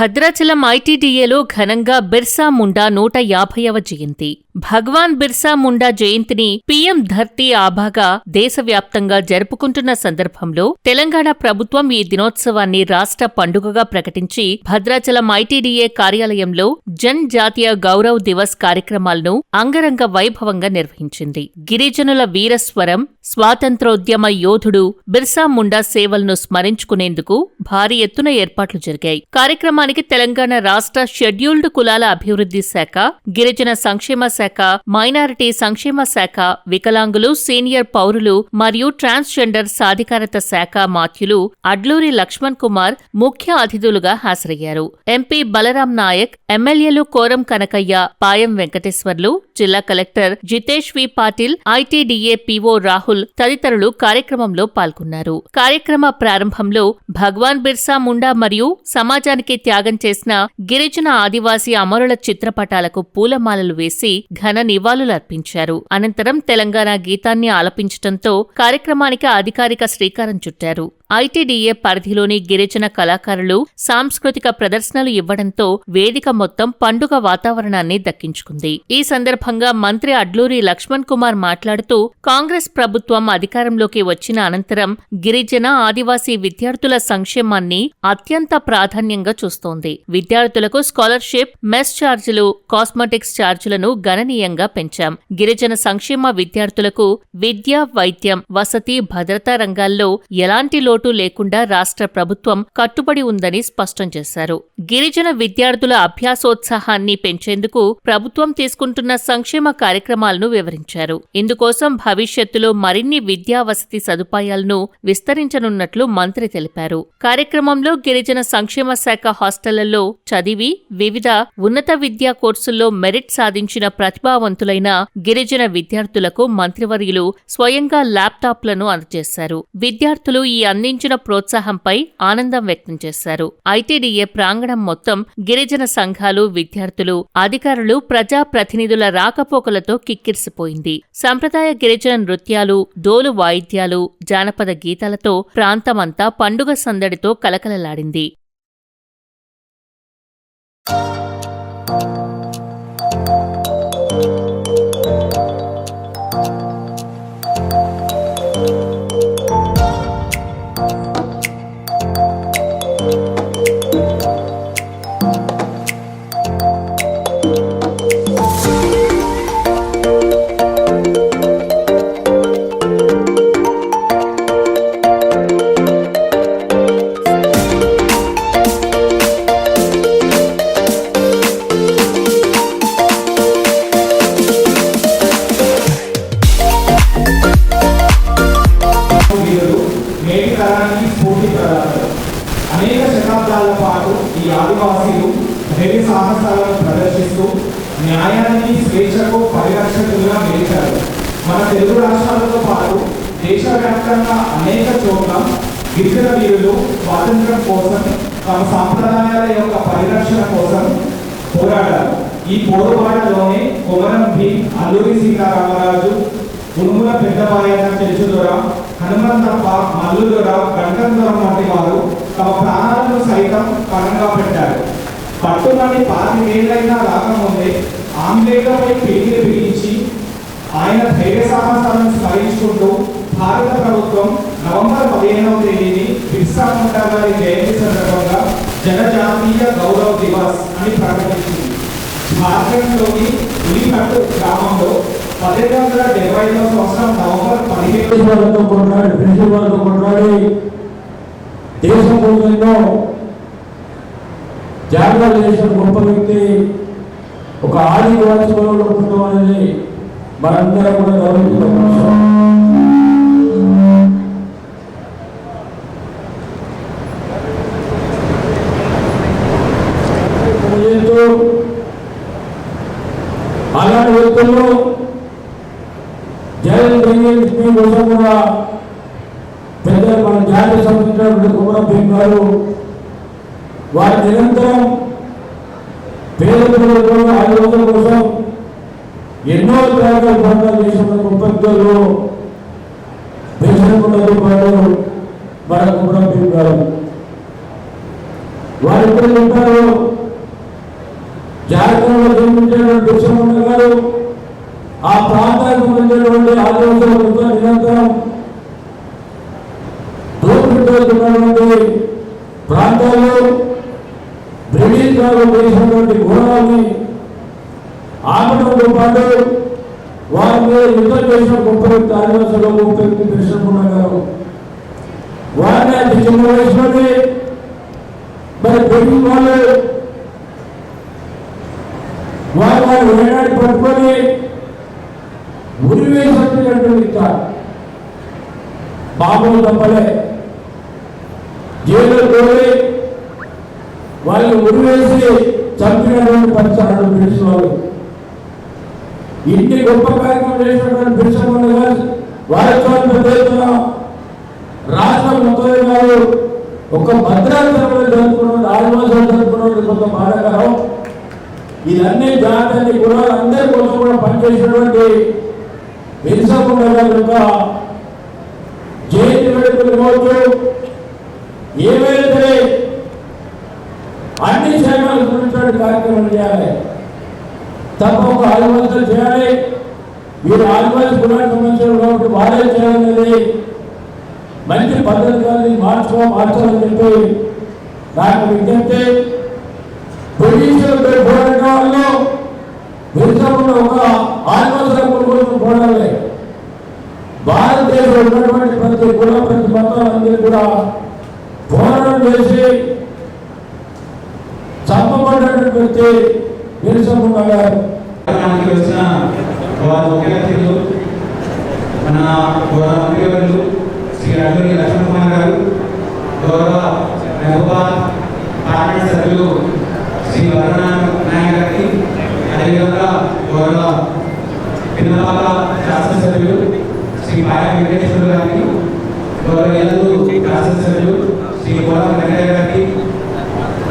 భద్రాచలం ఐటీడీఏలో ఘనంగా బిర్సా ముండా నూట యాభైవ జయంతి. భగవాన్ బిర్సా ముండా జయంతిని పీఎం ధర్తీ ఆభాగా దేశవ్యాప్తంగా జరుపుకుంటున్న సందర్భంలో తెలంగాణ ప్రభుత్వం ఈ దినోత్సవాన్ని రాష్ట్ర పండుగగా ప్రకటించి భద్రాచలం ఐటీడీఏ కార్యాలయంలో జన్ జాతీయ గౌరవ్ దివస్ కార్యక్రమాలను అంగరంగ వైభవంగా నిర్వహించింది. గిరిజనుల వీరస్వరం స్వాతంత్రోద్యమ యోధుడు బిర్సా ముండా సేవలను స్మరించుకునేందుకు భారీ ఎత్తున ఏర్పాట్లు జరిగాయి. కార్యక్రమానికి తెలంగాణ రాష్ట్ర షెడ్యూల్డ్ కులాల అభివృద్ధి శాఖ గిరిజన సంక్షేమ శాఖ మైనారిటీ సంక్షేమ శాఖ వికలాంగులు సీనియర్ పౌరులు మరియు ట్రాన్స్జెండర్ సాధికారత శాఖ మాత్యులు అడ్లూరి లక్ష్మణ్ కుమార్ ముఖ్య అతిథులుగా హాజరయ్యారు. ఎంపీ బలరాం నాయక్ ఎమ్మెల్యేలు కోరం కనకయ్య పాయం వెంకటేశ్వర్లు జిల్లా collector Jitesh V Patil ITDA PO Rahul తదితరులు కార్యక్రమంలో పాల్గొన్నారు. కార్యక్రమ ప్రారంభంలో భగవాన్ బిర్సా ముండా మరియు సమాజానికి త్యాగం చేసిన గిరిజన ఆదివాసీ అమరుల చిత్రపటాలకు పూలమాలలు వేసి ఘన నివాళులర్పించారు అనంతరం తెలంగాణ గీతాన్ని ఆలపించటంతో కార్యక్రమానికి అధికారిక శ్రీకారం చుట్టారు. ఐటీడీఏ పరిధిలోని గిరిజన కళాకారులు సాంస్కృతిక ప్రదర్శనలు ఇవ్వడంతో వేదిక మొత్తం పండుగ వాతావరణాన్ని దక్కించుకుంది. ఈ సందర్భంగా మంత్రి అడ్లూరి లక్ష్మణ్ కుమార్ మాట్లాడుతూ కాంగ్రెస్ ప్రభుత్వం అధికారంలోకి వచ్చిన అనంతరం గిరిజన ఆదివాసీ విద్యార్థుల సంక్షేమాన్ని అత్యంత ప్రాధాన్యంగా చూస్తోంది. విద్యార్థులకు స్కాలర్షిప్ మెస్ ఛార్జీలు కాస్మెటిక్స్ ఛార్జీలను గణనీయంగా పెంచాం. గిరిజన సంక్షేమ విద్యార్థులకు విద్య వైద్యం వసతి భద్రతా రంగాల్లో ఎలాంటి లోటు లేకుండా రాష్ట్ర ప్రభుత్వం కట్టుబడి ఉందని స్పష్టం చేశారు. గిరిజన విద్యార్థుల అభ్యాసోత్సాహాన్ని పెంచేందుకు ప్రభుత్వం తీసుకుంటున్న సంక్షేమ కార్యక్రమాలను వివరించారు. ఇందుకోసం భవిష్యత్తులో మరిన్ని విద్యా వసతి సదుపాయాలను విస్తరించనున్నట్లు మంత్రి తెలిపారు. కార్యక్రమంలో గిరిజన సంక్షేమ శాఖ హాస్టళ్ళలో చదివి వివిధ ఉన్నత విద్యా కోర్సుల్లో మెరిట్ సాధించిన ప్రతిభావంతులైన గిరిజన విద్యార్థులకు మంత్రివర్యులు స్వయంగా ల్యాప్టాప్లను అందజేశారు. విద్యార్థులు ఈ అందించిన ప్రోత్సాహంపై ఆనందం వ్యక్తం చేశారు. ఐటీడీఏ ప్రాంగణం మొత్తం గిరిజన సంఘాలు విద్యార్థులు అధికారులు ప్రజా ప్రతినిధుల రాకపోకలతో కిక్కిరిసిపోయింది. సంప్రదాయ గిరిజన నృత్యాలు డోలు వాయిద్యాలు జానపద గీతాలతో ప్రాంతమంతా పండుగ సందడితో కలకలలాడింది. వీరులు ఈ కొమరం భీం అల్లూరి సీతారామరాజు ఉనుముల పెద్దపాయన తెలుసుదొర హనుమంతప్ప మల్లుదొర గంటందొర వంటి వారు తమ ప్రాణాలను సైతం పణంగా పెట్టారు. పట్టుమని పాతి వేలైనా రాకముందే ఆంగ్లేయులపై పిడికిలి బిగించి ఆయన ధైర్య సాహసాలను స్మరించుకుంటూ భారత ప్రభుత్వం నవంబర్ పదిహేనవ తేదీని బిర్సా ముండా గారి జయంతి సందర్భంగా జనజాతీయ గౌరవ్ దివస్ అని ప్రకటించింది జార్ఖండ్లోని ఉలికట్టు గ్రామంలో పదిహేడు వందల డెబ్బై ఐదవ సంవత్సరం నవంబర్ పదిహేను వాళ్ళతో కొట్లాడి బ్రిటిష్ వాళ్ళతో కొట్లాడి దేశం ఎన్నో త్యాగాలు చేసిన గొప్ప వ్యక్తి ఒక ఆదివాసి కులంలో అనేది మనందరం కూడా గౌరవించిన అలాంటి జగన్ జగన్ మీ కోసం కూడా పెద్ద మన జాతీయ సంబంధించినటువంటి కుమార భీమ్ గారు వారి నిరంతరం పేద ప్రజల ఆదివాసుల కోసం ఎన్నో త్యాగాలు పోరాటాలు చేసిన గొప్ప దేశంలో దేశంతో పాటు మన కుమార భీమ్ గారు. వారు ఇప్పుడు చెప్పారు జాతకంలో జన్మించినటువంటి బిర్సముండ గారు ఆ ప్రాంతానికి ఉండేటువంటి ఆదివాసులతో నిరంతరం దోపిడుతున్నటువంటి ప్రాంతాల్లో బ్రిటిష్ వారు చేసినటువంటి ఘోరాన్ని ఆపడంతో పాటు వారి మీద యుద్ధం చేసిన గొప్ప వ్యక్తి ఆదివాసులు గొప్ప వ్యక్తి కృష్ణకుమార్ గారు వారిని అతి చిన్న వయసులోనే మరి బ్రిటిష్ వాళ్ళు వారు వారి వేలాడి పట్టుకొని ఉరివేసినటువంటి వ్యక్తి బాబులు తప్పలే. జైలు పోయి వాళ్ళు ఉరివేసి చంపినటువంటి పరిసరాలు బ్రిటిష్ వాళ్ళు. ఇన్ని గొప్ప కార్యక్రమం చేసినటువంటి బ్రిటిష్ వాళ్ళు వారితో పెద్ద ఎత్తున రాష్ట్రం మొత్తం గారు ఒక భద్రాచలంలో జరుపుకున్న ఆదివాసాలు జరుపుకున్న కొంత బాధాకరం ఇదన్నీ జాతీయ కులాలు అందరి కోసం కూడా పనిచేసినటువంటి బిర్సాకుండా గారి జయంతి వేడుకలు కావచ్చు ఏవైతే అన్ని క్షేమాలు గురించిన కార్యక్రమం చేయాలి. తప్ప ఒక ఆదివాసులు చేయాలి. వీరు ఆదివాసి కులానికి సంబంధించిన కాబట్టి వాళ్ళే చేయాలనేది మంచి పద్ధతి కానీ మార్చుకో మార్చాలని చెప్పి నాకు విజ్ఞప్తి. బ్రిటిషులపై పోరాటం వాళ్ళు దేశంలో ఒక ఆదివాసుల కోసం పోరాడలే. భారతదేశంలో ఉన్నటువంటి ప్రతి కుల ప్రతి మతాలందరూ కూడా పోరాటం చేసి చంపబడ్డటువంటి వ్యక్తి బిర్సముండ గారు వచ్చిన వారు ముఖ్య అతిథులు మన గౌరవ మంత్రివర్యులు శ్రీ అల్లూరి లక్ష్మణ్ కుమార్ గారు గౌరవ మహబూబాద్ పార్లమెంట్ సభ్యులు శ్రీ వరుణ నాయక్ గారికి అదేవిధంగా గౌరవ పిన్నపాల శాసనసభ్యులు శ్రీ పాయ వెంకటేశ్వర గారికి గౌరవ ఏలూరు శాసనసభ్యులు శ్రీ కోరం వెంకయ్య గారికి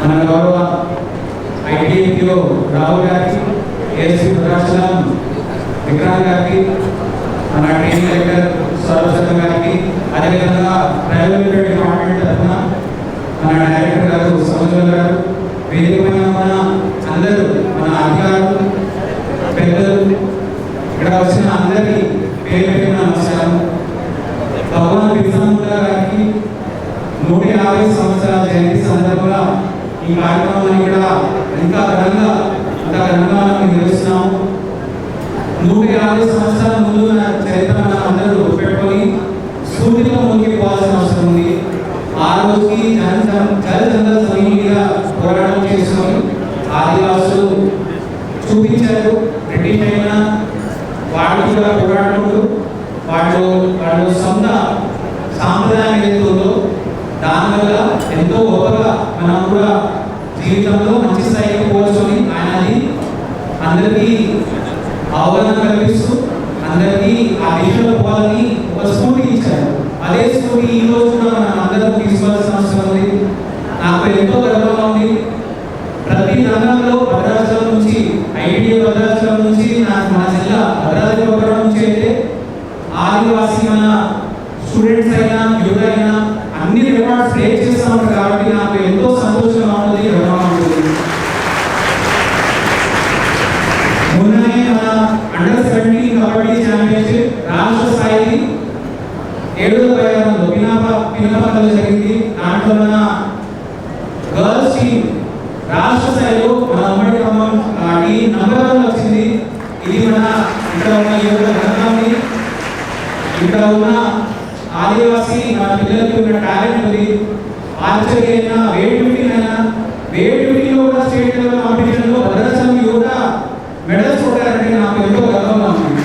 మన గౌరవ ఐటీపీఓ రావు గారికి ఏఎస్పీ భద్రాచలం విక్రాంత్ గారికి మన ట్రైనింగ్ డైరెక్టర్ సర్వసత్వం గారికి అదేవిధంగా రైల్వే డిపార్ట్మెంట్ తరఫున మన డైరెక్టర్ గారు సముద్రం గారు వేదిక పైన ఉన్న అందరూ మన అధికారులు పెద్దలు ఇక్కడ వచ్చిన అందరికీ పేరు పేరున నమస్కారం భగవాన్ బిర్సాముండా గారికి నూట యాభై సంవత్సరాల జయంతి సందర్భంగా ఈ కార్యక్రమాన్ని కూడా ఇంకా ఘనంగా ఇంకా ఘనంగా మనం నిర్వహిస్తున్నాము. నూట యాభై సంవత్సరాల ముందు నా చరిత్ర మనం అందరూ గుర్తుపెట్టుకొని స్ఫూర్తిగా ముందుకు పోవాల్సిన అవసరం ఉంది ఆ రోజుకి జన జల జంగల్ సైనికులుగా పోరాటం చేసుకొని ఆదివాసులు చూపించారు బ్రిటిష్ అయినా వాళ్ళు కూడా పోరాడుకుంటూ వాళ్ళు వాళ్ళు సొంత సాంప్రదాయం ఏదైతే ఉందో దానివల్ల ఎంతో గొప్పగా మనం కూడా జీవితంలో మంచి స్థాయికి పోవచ్చని ఆయన అది అందరికీ అవగాహన కల్పిస్తూ అందరికీ ఆ దిశలో పోవాలని ఒక స్ఫూర్తి ఇచ్చారు అదే స్ఫూర్తి ఈ రోజు మనం అందరం తీసుకోవాల్సిన అవసరం ఉంది నాకు ఎంతో గర్వంగా ఉంది ప్రతి రంగంలో భద్రాచలం నుంచి ఐటీ భద్రాచలం నుంచి నాకు మన జిల్లా భద్రాద్రి కొత్తగూడెం నుంచి అయితే ఆదివాసీ మన స్టూడెంట్స్ అయినా యువత అయినా అన్ని రికార్డ్స్ బ్రేక్ చేస్తా ఉంటారు కాబట్టి నాకు ఎంతో సంతోషంగా ఉంటుంది గర్వంగా ఉంటుంది మొన్ననే మన అండర్ సెవెంటీన్ కబడ్డీ ఛాంపియన్షిప్ రాష్ట్ర స్థాయి ఏడు ప్రయాణంలో పినాప పినపకలో జరిగింది దాంట్లో మన గర్ల్స్ టీమ్ రాష్ట్ర స్థాయిలో మన ఉమ్మడి ఖమ్మం ఆ టీం నంబర్ వన్ వచ్చింది. ఇది మన ఇక్కడ ఉన్న యువత ఘనంగా ఇక్కడ ఉన్న ఆదివాసి మన పిల్లలకి ఉన్న టాలెంట్ ఉంది ఆర్చరీ అయినా వెయిట్ లిఫ్టింగ్ అయినా వెయిట్ లిఫ్టింగ్ కూడా స్టేట్ లెవెల్ కాంపిటీషన్లో భద్రాచలం యువత మెడల్స్ కొట్టారంటే నాకు ఎంతో గర్వంగా ఉంది.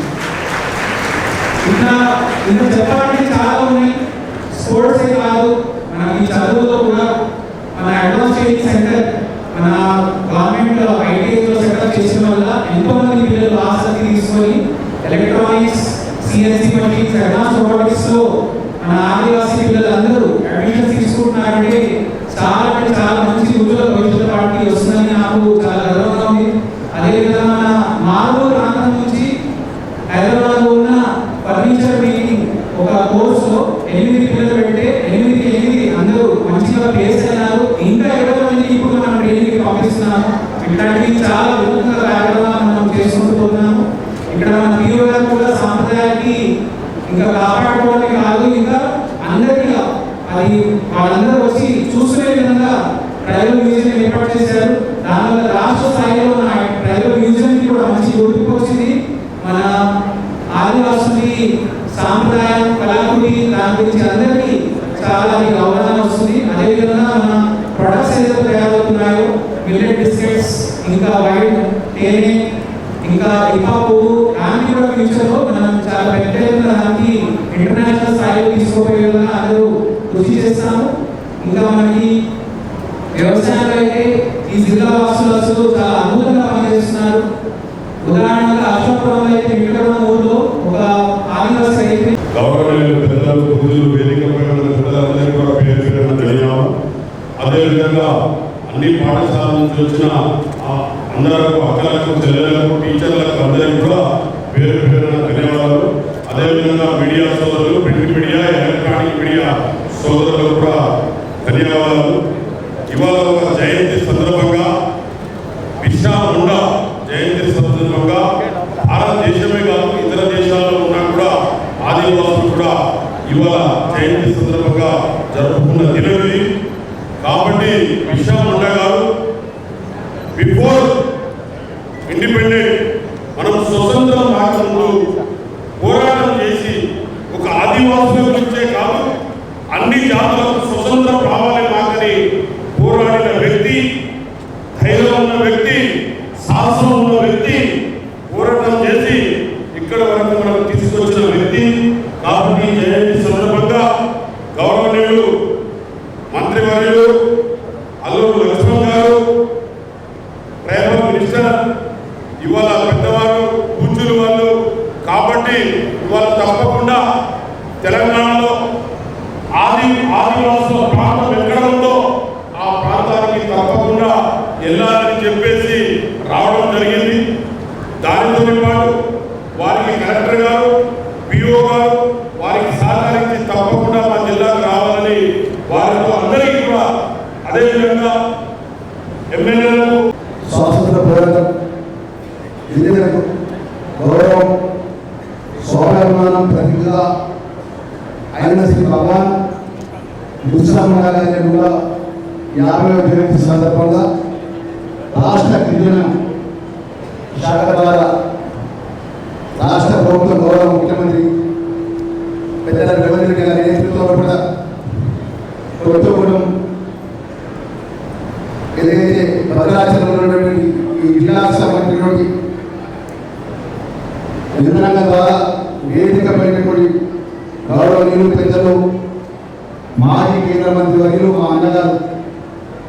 ఇంకా ఇంకా చెప్పాలంటే చాలా ఉన్నాయి. స్పోర్ట్స్ కాదు చదువులో కూడా మన అడ్వాన్స్ ట్రైనింగ్ సెంటర్ మన గవర్నమెంట్ ఐటీఐలో సెటప్ చేసిన వల్ల ఎంతో మంది పిల్లలు ఆసక్తి తీసుకొని ఎలక్ట్రానిక్స్ సిఎన్సి మషిన్స్ అడ్వాన్స్ రోబోటిక్స్లో మన ఆదివాసీ పిల్లలందరూ అడ్మిషన్స్ తీసుకుంటున్నారంటే చాలా అంటే చాలా మంచి ఉజ్వల ఇట్లాంటివి చాలా విరుద్ధంగా కార్యక్రమాలు మనం చేసుకుంటూ ఇక్కడ మన పిల్లలకు కూడా సాంప్రదాయాన్ని ఇంకా కాపాడుకోవడమే కాదు ఇంకా అందరికీ అది వాళ్ళందరూ వచ్చి చూసుకునే విధంగా ట్రైబల్ మ్యూజియం ఏర్పాటు చేశారు. దానివల్ల రాష్ట్ర స్థాయిలో మన ట్రైబల్ మ్యూజియంకి కూడా మంచి గుర్తింపు వచ్చింది. మన ఆదివాసుని సాంప్రదాయం కళాకృతి దాని గురించి అందరికీ చాలా అవగాహన వస్తుంది. అదేవిధంగా మన ప్రొడక్ట్స్ ఏదైతే తయారవుతున్నాయో మిల్లెట్ బిస్కెట్స్ ఇంకా వైట్ తేనె ఇంకా ఇంకా పువ్వు దాన్ని కూడా ఫ్యూచర్లో మనం చాలా పెద్ద దానికి ఇంటర్నేషనల్ స్థాయిలో తీసుకోపోయే విధంగా అందరూ కృషి చేస్తాము ఇంకా మనకి వ్యవసాయంలో అయితే ఈ జిల్లా వాసులు అసలు చాలా అద్భుతంగా పనిచేస్తున్నారు. ఉదాహరణగా అశోకపురంలో అయితే మిగతా ఊర్లో ఒక ఆదివాసి అయితే పెద్దలు పూజలు వేదిక అదేవిధంగా అన్ని పాఠశాల నుంచి వచ్చిన ఆ అందరకు అక్కలకు చెల్లెలకు టీచర్లకు అందరికీ కూడా పేరు పేరున ధన్యవాదాలు. అదేవిధంగా మీడియా సోదరులు ప్రింట్ మీడియా ఎలక్ట్రానిక్ మీడియా సోదరులకు కూడా ధన్యవాదాలు. ఇవాళ ఒక జయంతి సందర్భంగా బిర్సా ముండా జయంతి సందర్భంగా భారతదేశమే కాదు ఇతర దేశాల్లో ఉన్నా కూడా ఆదివాసులు కూడా ఇవాళ జయంతి సందర్భంగా జరుపుకున్న దినం కాబట్టి బిఫోర్ ఇండిపెండెంట్ మనం స్వతంత్రం రాకముందు పోరాటం చేసి ఒక ఆదివాసుల గురించే కాదు అన్ని జాతులకు స్వతంత్రం రావాలి మాకని పోరాడిన వ్యక్తి ధైర్యం ఉన్న వ్యక్తి సాహసం ఉన్న వ్యక్తి పోరాటం చేసి ఇక్కడ వరకు మనం తీసుకొచ్చిన వ్యక్తి కాబట్టి జయంతి సందర్భంగా గౌరవనీయులు మంత్రివర్యులు అల్లూరు లక్ష్మణ్ గారు ట్రైబల్ మినిస్టర్ ఇవాళ పెద్దవారు పూజలు వాళ్ళు కాబట్టి ఇవాళ తప్పకుండా తెలంగాణలో ఆది ఆదివాసుల ప్రాంతం ఎక్కడ ఉందో ఆ ప్రాంతానికి తప్పకుండా వెళ్ళాలని చెప్పేసి రావడం జరిగింది దానితో పాటు వారికి కలెక్టర్ గారు పిఓ గారు వారికి సహకరించి తప్పకుండా మా జిల్లాకు రావాలని వారితో అందరికీ కూడా అదేవిధంగా ఎమ్మెల్యేలకు స్వాతంత్ర పోరాటం గిరిజనులకు గౌరవం స్వాభిమానం ప్రతిగా అయిన శ్రీ భగవాన్ గురుసామరాజు కూడా యాభై జయంతి సందర్భంగా రాష్ట్ర గిరిజన శాఖ ద్వారా రాష్ట్ర ప్రభుత్వ గౌరవ ముఖ్యమంత్రి పెద్దల రేవంత్ రెడ్డి గారి నేతృత్వంలో కూడా కొత్తగూడెం ఏదైతే భద్రాచలం ఉన్నటువంటి ఈ జిల్లాకు సంబంధించినటువంటి యంత్రాంగం ద్వారా వేదిక పైనటువంటి గౌరవనీయులు పెద్దలు మాజీ కేంద్ర మంత్రి వర్యులు మా అన్నగారు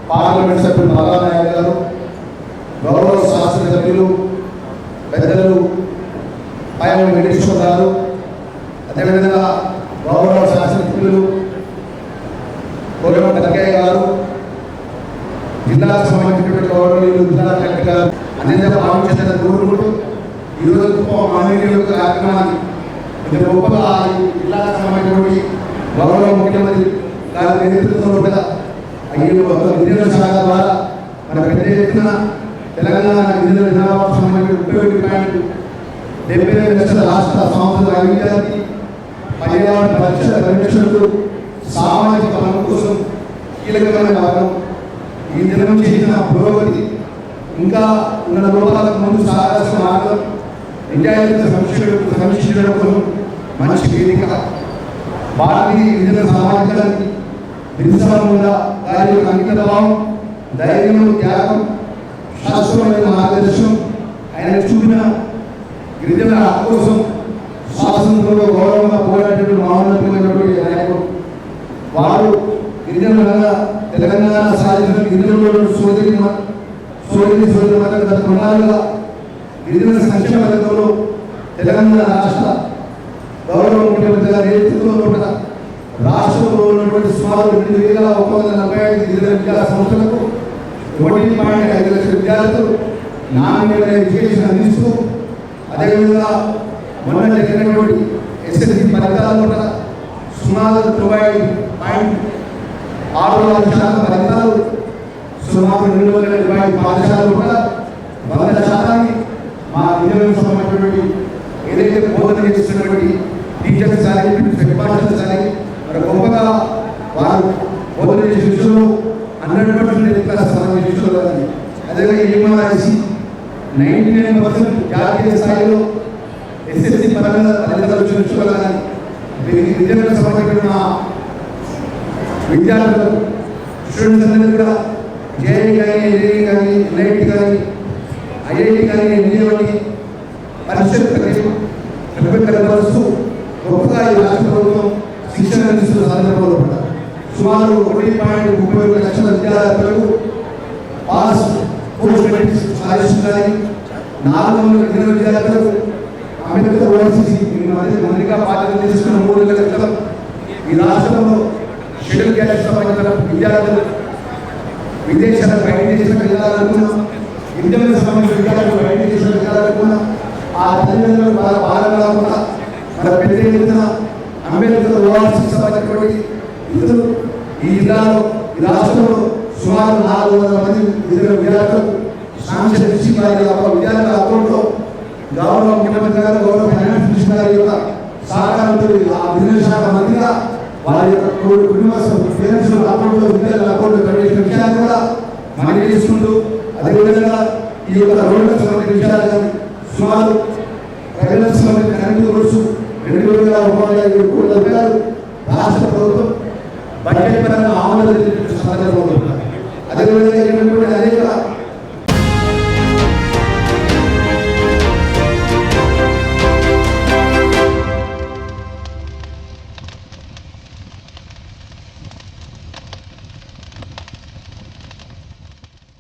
పార్లమెంట్ సభ్యులు బాలానాయుడు గారు గౌరవ శాస్త్ర సభ్యులు పెద్దలు పైన వెంకటేశ్వర గారు అదేవిధంగా గౌరవ శాస్త్ర సభ్యులు కోరమ కనకయ్య గారు జిల్లాకు సంబంధించినటువంటి గౌరవనీయులు జిల్లా కలెక్టర్ గారు అన్నింటిలో భావించిన కోరుకుంటూ ఈరోజు గొప్ప మానవీయ యొక్క కార్యక్రమాన్ని గొప్పగా ఈ జిల్లాకు సంబంధించినటువంటి గౌరవ ముఖ్యమంత్రి గారి నేతృత్వంలో కూడా అయ్యో ఒక శాఖ ద్వారా మన పెద్ద ఎత్తున తెలంగాణ గిరిజన జనాభాకు సంబంధించిన ముప్పై ఒకటి పాయింట్ డెబ్బై ఐదు లక్షల రాష్ట్ర సంస్థల అభివృద్ధి పర్యావరణ పరిరక్షణ పరిరక్షణకు సామాజిక పనుల కోసం కీలకమైన భాగం. ఈ దినం చేసిన పురోగతి ఇంకా ఉన్న లోపాలకు ముందు సాగాల్సిన మార్గం నిజాయితీ సంక్షేమ సమీక్షించడం కోసం మంచి వేదిక. భారతీయ గిరిజన సమాజానికి బిర్సాముండా గారి యొక్క అంకిత భావం ధైర్యం త్యాగం శాశ్వతమైన మార్గదర్శనం ఆయన చూపిన గిరిజన హక్కు కోసం స్వాతంత్రంలో గౌరవంగా పోరాడేటువంటి మహోన్నతమైనటువంటి నాయకుడు. వారు గిరిజనులుగా తెలంగాణ సాధించిన గిరిజనులు సోదరి సోదరి సోదరి మధ్య గత కొన్నాళ్ళుగా గిరిజన సంక్షేమ రంగంలో తెలంగాణ రాష్ట్ర గౌరవ ముఖ్యమంత్రిగా నేతృత్వంలో కూడా రాష్ట్రంలో ఉన్నటువంటి సుమారు రెండు వేల ఒక వందల నలభై ఐదు గిరిజన విద్యా సంస్థలకు ఒకటి పాయింట్ ఐదు లక్షల విద్యార్థులు నాణ్యమైన ఎడ్యుకేషన్ అందిస్తూ అదేవిధంగా మొన్న జరిగినటువంటి ఎస్ఎస్సి ఫలితాలు కూడా సుమారు తొంభై ఐదు పాయింట్ ఆరు నాలుగు శాతం ఫలితాలు సుమారు రెండు వందల డెబ్బై ఐదు పాఠశాలలు కూడా వంద శాతాన్ని మా విద్యార్థులకు సంబంధించినటువంటి ఏదైతే బోధన చేస్తున్నటువంటి టీచర్స్ కానీ హెడ్ మాస్టర్స్ కానీ గొప్పగా వారు బోధన చేసే హండ్రెడ్ పర్సెంట్ క్లాస్ మనం విషయంలో కానీ అదేవిధంగా ఏమన్నా నైంటీ నైన్ పర్సెంట్ జాతీయ స్థాయిలో ఎస్ఎస్సి పరంగా ఫలితాలు చూసుకోవాలని విద్యార్థులకు సంబంధించిన విద్యార్థులు స్టూడెంట్స్ అందరూ కూడా జేఐ కానీ ఎన్ఐ కానీ ఎన్ఐటి కానీ ఐఐటి కానీ ఎన్జిఓ కానీ పరిషత్ కానీ గొప్పగా ఈ రాష్ట్ర ప్రభుత్వం శిక్షణ అందిస్తున్న సందర్భంలో కూడా సుమారు ఒకటి పాయింట్ ముప్పై ఒకటి లక్షల విద్యార్థులకు పాస్ పోస్ట్ మెట్రిక్ సాధిస్తున్నాయి నాలుగు వందల ఇరవై విద్యార్థులకు అంబేద్కర్ ఓవర్సీసీ మధ్య మౌలిక తీసుకున్న మూడు నెలల క్రితం ఈ రాష్ట్రంలో షెడ్యూల్ క్యాస్ట్ సంబంధించిన విద్యార్థులు విదేశాలకు బయట చేసిన వెళ్ళాలనుకున్నా ఇంటర్నెట్ సంబంధించిన విద్యార్థులు బయట చేసిన వెళ్ళాలనుకున్నా ఆ తల్లిదండ్రులు బాగా బాధ ఉన్న మన పెద్ద ఎత్తున అంబేద్కర్ ఓవర్సీసీ సంబంధించినటువంటి ఇద్దరు ఈ జిల్లాలో ఈ రాష్ట్రంలో సుమారు నాలుగు వందల మంది ఇద్దరు విద్యార్థులకు సాంక్షన్ ఇచ్చి వారి యొక్క విద్యార్థుల అకౌంట్లో గౌరవ ముఖ్యమంత్రి గారు గౌరవ ఫైనాన్స్ మినిస్టర్ గారి యొక్క సహకారంతో ఆ బిజినెస్ శాఖ మంత్రిగా వారి యొక్క కు- కుటుంబ పేరెంట్స్ అకౌంట్లో విద్యార్థుల అకౌంట్లో ప్రవేశించిన విషయాన్ని కూడా మనం చేసుకుంటూ అదేవిధంగా ఈ యొక్క రోడ్లకు సంబంధించిన విషయాలు కానీ సుమారు ప్రజలకు సంబంధించిన కరెంటు కోర్సు రెండు వేల ముప్పై ఐదు కోట్ల రూపాయలు రాష్ట్ర ప్రభుత్వం బడ్జెట్ పరంగా ఆమోదించిన సందర్భంలో అదేవిధంగా అనేక